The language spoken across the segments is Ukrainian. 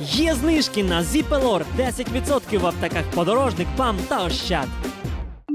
Є знижки на Зіпелор 10% в аптеках подорожник, ПАМ та Ощад.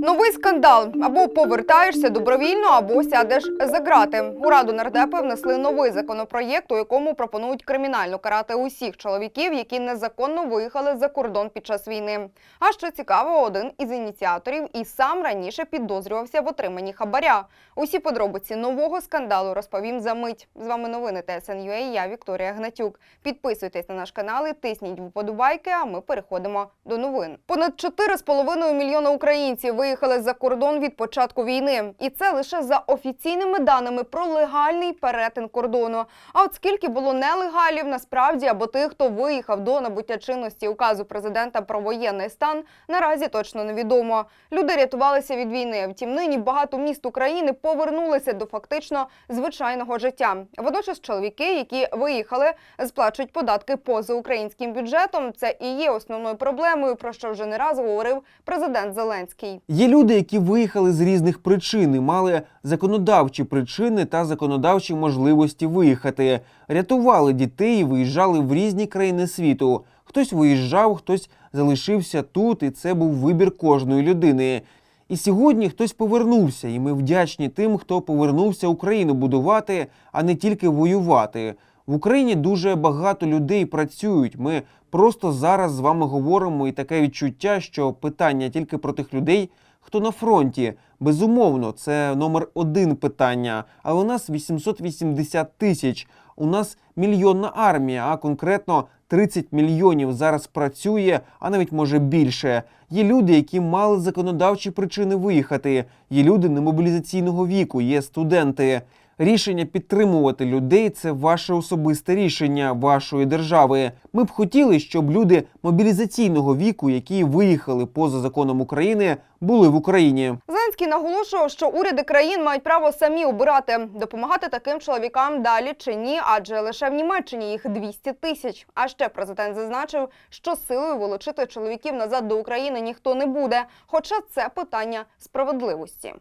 Новий скандал або повертаєшся добровільно, або сядеш за грати. У раду нардепи внесли новий законопроєкт, у якому пропонують кримінально карати усіх чоловіків, які незаконно виїхали за кордон під час війни. А що цікаво, один із ініціаторів і сам раніше підозрювався в отриманні хабаря. Усі подробиці нового скандалу розповім за мить. З вами новини ТСНЮА, Я Вікторія Гнатюк. Підписуйтесь на наш канал і тисніть вподобайки. А ми переходимо до новин. Понад 4,5 мільйона українців виїхали за кордон від початку війни, і це лише за офіційними даними про легальний перетин кордону. А от скільки було нелегалів насправді або тих, хто виїхав до набуття чинності указу президента про воєнний стан, наразі точно невідомо. Люди рятувалися від війни. Втім, нині багато міст України повернулися до фактично звичайного життя. Водночас чоловіки, які виїхали, сплачують податки поза українським бюджетом. Це і є основною проблемою, про що вже не раз говорив президент Зеленський. Є люди, які виїхали з різних причин і мали законодавчі причини та законодавчі можливості виїхати, рятували дітей і виїжджали в різні країни світу. Хтось виїжджав, хтось залишився тут, і це був вибір кожної людини. І сьогодні хтось повернувся, і ми вдячні тим, хто повернувся Україну будувати, а не тільки воювати. В Україні дуже багато людей працюють. Ми просто зараз з вами говоримо, і таке відчуття, що питання тільки про тих людей, хто на фронті. Безумовно, це номер один питання. Але у нас 880 тисяч. У нас мільйонна армія, а конкретно 30 мільйонів зараз працює, а навіть може більше. Є люди, які мали законодавчі причини виїхати. Є люди немобілізаційного віку, є студенти. Рішення підтримувати людей це ваше особисте рішення вашої держави. Ми б хотіли, щоб люди мобілізаційного віку, які виїхали поза законом України, були в Україні. Зеленський наголошував, що уряди країн мають право самі обирати, допомагати таким чоловікам далі чи ні, адже лише в Німеччині їх 200 тисяч. А ще президент зазначив, що силою волочити чоловіків назад до України ніхто не буде. Хоча це питання справедливості.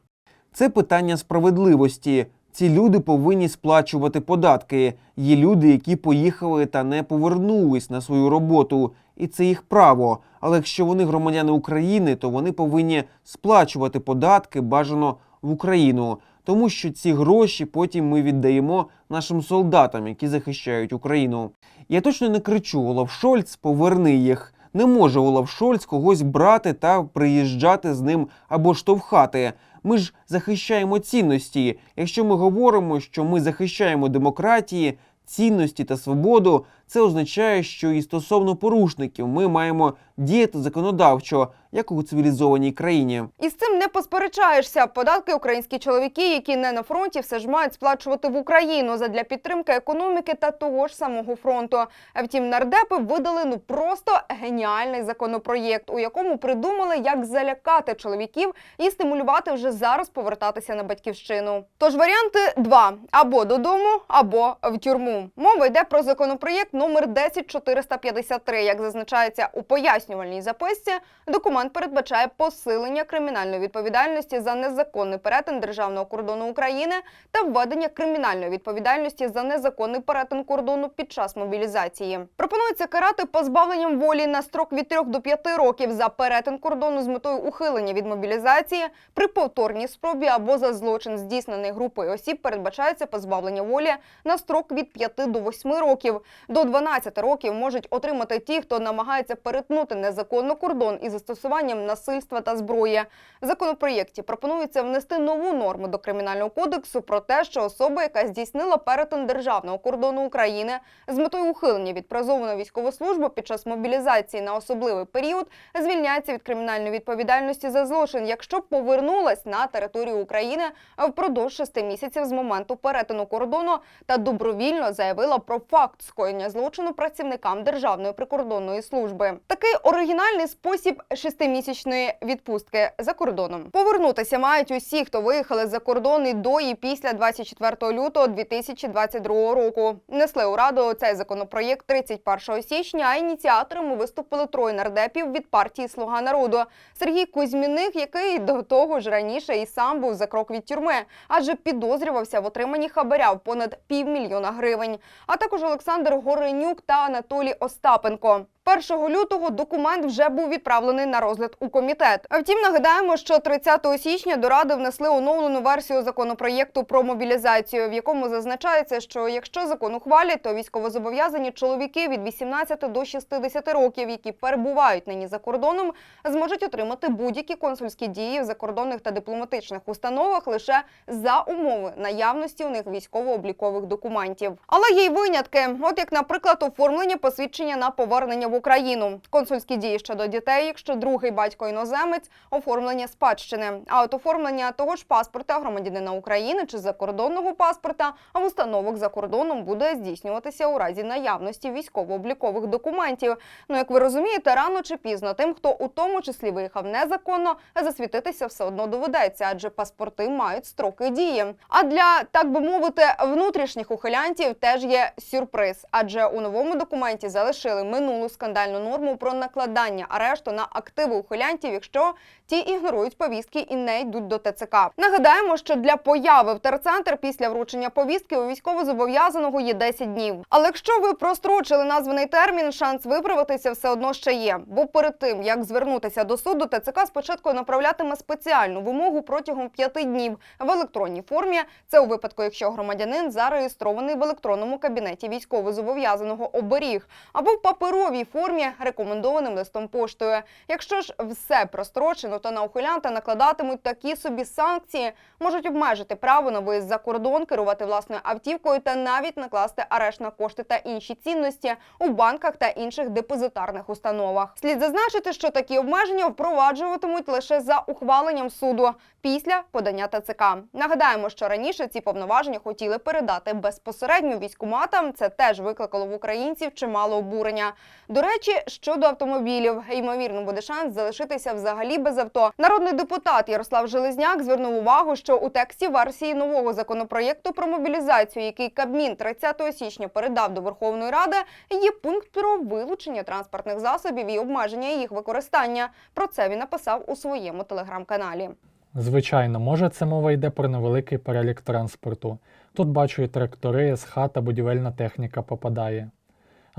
Це питання справедливості. Ці люди повинні сплачувати податки. Є люди, які поїхали та не повернулись на свою роботу, і це їх право. Але якщо вони громадяни України, то вони повинні сплачувати податки бажано в Україну, тому що ці гроші потім ми віддаємо нашим солдатам, які захищають Україну. Я точно не кричу Олаф Шольц, поверни їх. Не може Олаф Шольц когось брати та приїжджати з ним або штовхати. Ми ж захищаємо цінності. Якщо ми говоримо, що ми захищаємо демократії, цінності та свободу, це означає, що і стосовно порушників ми маємо діяти законодавчо, як у цивілізованій країні. І з цим не посперечаєшся. Податки українські чоловіки, які не на фронті, все ж мають сплачувати в Україну задля підтримки економіки та того ж самого фронту. А втім, нардепи видали ну просто геніальний законопроєкт, у якому придумали, як залякати чоловіків і стимулювати вже зараз повертатися на батьківщину. Тож варіанти два: або додому, або в тюрму. Мова йде про законопроєкт номер 10453. Як зазначається у пояснювальній записці, документ передбачає посилення кримінальної відповідальності за незаконний перетин державного кордону України та введення кримінальної відповідальності за незаконний перетин кордону під час мобілізації. Пропонується карати позбавленням волі на строк від 3 до 5 років за перетин кордону з метою ухилення від мобілізації при повторній спробі або за злочин, здійснений групою осіб, передбачається позбавлення волі на строк від 5 до 8 років. До 12 років можуть отримати ті, хто намагається перетнути незаконно кордон із застосуванням насильства та зброї. В законопроєкті пропонується внести нову норму до кримінального кодексу про те, що особа, яка здійснила перетин державного кордону України з метою ухилення від призову військову службу під час мобілізації на особливий період, звільняється від кримінальної відповідальності за злочин, якщо повернулась на територію України впродовж шести місяців з моменту перетину кордону та добровільно заявила про факт скоєння злочину працівникам Державної прикордонної служби. Такий оригінальний спосіб шестимісячної відпустки за кордоном. Повернутися мають усі, хто виїхали за кордон і до і після 24 лютого 2022 року. Несли у раду цей законопроєкт 31 січня. А ініціаторами виступили троє нардепів від партії Слуга народу. Сергій Кузьміних, який до того ж раніше і сам був за крок від тюрми, адже підозрювався в отриманні хабаря в понад півмільйона гривень. А також Олександр Город. Коренюк та Анатолій Остапенко. 1 лютого документ вже був відправлений на розгляд у комітет. А Втім, нагадаємо, що 30 січня до ради внесли оновлену версію законопроєкту про мобілізацію, в якому зазначається, що якщо закон ухвалять, то військовозобов'язані чоловіки від 18 до 60 років, які перебувають нині за кордоном, зможуть отримати будь-які консульські дії в закордонних та дипломатичних установах лише за умови наявності у них військово-облікових документів. Але є й винятки, от як, наприклад, оформлення посвідчення на повернення в Україну, консульські дії щодо дітей, якщо другий батько іноземець, оформлення спадщини. А от оформлення того ж паспорта громадянина України чи закордонного паспорта, а в установах за кордоном буде здійснюватися у разі наявності військово-облікових документів. Ну як ви розумієте, рано чи пізно тим, хто у тому числі виїхав незаконно, засвітитися все одно доведеться, адже паспорти мають строки дії. А для так би мовити внутрішніх ухилянтів теж є сюрприз, адже у новому документі залишили минулу скандальну норму про накладання арешту на активи ухилянтів, якщо ті ігнорують повістки і не йдуть до ТЦК. Нагадаємо, що для появи в терцентр після вручення повістки у військовозобов'язаного є 10 днів. Але якщо ви прострочили названий термін, шанс виправитися все одно ще є. Бо перед тим як звернутися до суду, ТЦК спочатку направлятиме спеціальну вимогу протягом 5 днів в електронній формі. Це у випадку, якщо громадянин зареєстрований в електронному кабінеті військовозобов'язаного оберіг або в паперовій формі рекомендованим листом поштою. Якщо ж все прострочено, то на ухилянта накладатимуть такі собі санкції, можуть обмежити право на виїзд за кордон, керувати власною автівкою та навіть накласти арешт на кошти та інші цінності у банках та інших депозитарних установах. Слід зазначити, що такі обмеження впроваджуватимуть лише за ухваленням суду після подання ТЦК. Нагадаємо, що раніше ці повноваження хотіли передати безпосередньо військкоматам. Це теж викликало в українців чимало обурення. До речі, щодо автомобілів, ймовірно, буде шанс залишитися взагалі без авто. Народний депутат Ярослав Железняк звернув увагу, що у тексті версії нового законопроєкту про мобілізацію, який Кабмін 30 січня передав до Верховної Ради, є пункт про вилучення транспортних засобів і обмеження їх використання. Про це він написав у своєму телеграм-каналі. Звичайно, може це мова йде про невеликий перелік транспорту. Тут бачу і трактори, СХ та будівельна техніка попадає.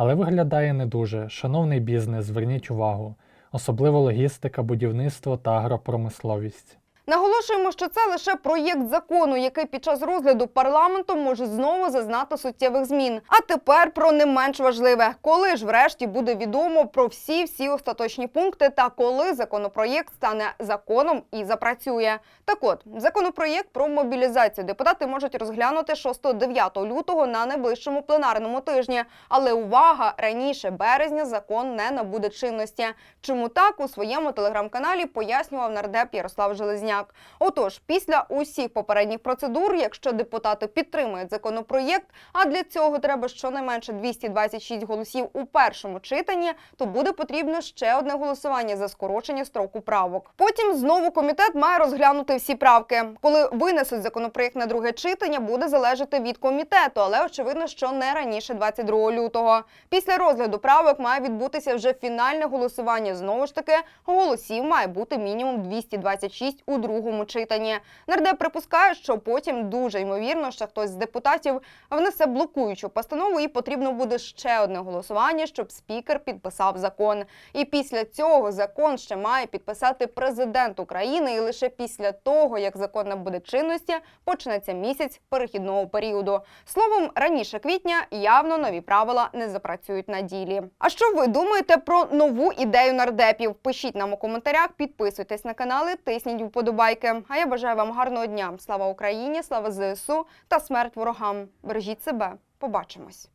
Але виглядає не дуже. Шановний бізнес, зверніть увагу, особливо логістика, будівництво та агропромисловість. Наголошуємо, що це лише проєкт закону, який під час розгляду парламентом може знову зазнати суттєвих змін. А тепер про не менш важливе, коли ж врешті буде відомо про всі всі остаточні пункти та коли законопроєкт стане законом і запрацює. Так от законопроєкт про мобілізацію депутати можуть розглянути 6-9 лютого на найближчому пленарному тижні. Але увага раніше березня закон не набуде чинності. Чому так у своєму телеграм-каналі пояснював нардеп Ярослав Железняк. Отож, після усіх попередніх процедур, якщо депутати підтримують законопроєкт, а для цього треба щонайменше 226 голосів у першому читанні, то буде потрібно ще одне голосування за скорочення строку правок. Потім знову комітет має розглянути всі правки. Коли винесуть законопроєкт на друге читання, буде залежати від комітету, але очевидно, що не раніше 22 лютого. Після розгляду правок має відбутися вже фінальне голосування. Знову ж таки, голосів має бути мінімум 226 у другому читанні. Нардеп припускає, що потім дуже ймовірно, що хтось з депутатів внесе блокуючу постанову, і потрібно буде ще одне голосування, щоб спікер підписав закон. І після цього закон ще має підписати президент України. І лише після того, як закон набуде чинності, почнеться місяць перехідного періоду. Словом, раніше квітня явно нові правила не запрацюють на ділі. А що ви думаєте про нову ідею нардепів? Пишіть нам у коментарях, підписуйтесь на канали, тисніть вподобайки. А я бажаю вам гарного дня. Слава Україні, слава ЗСУ та смерть ворогам. Бережіть себе. Побачимось.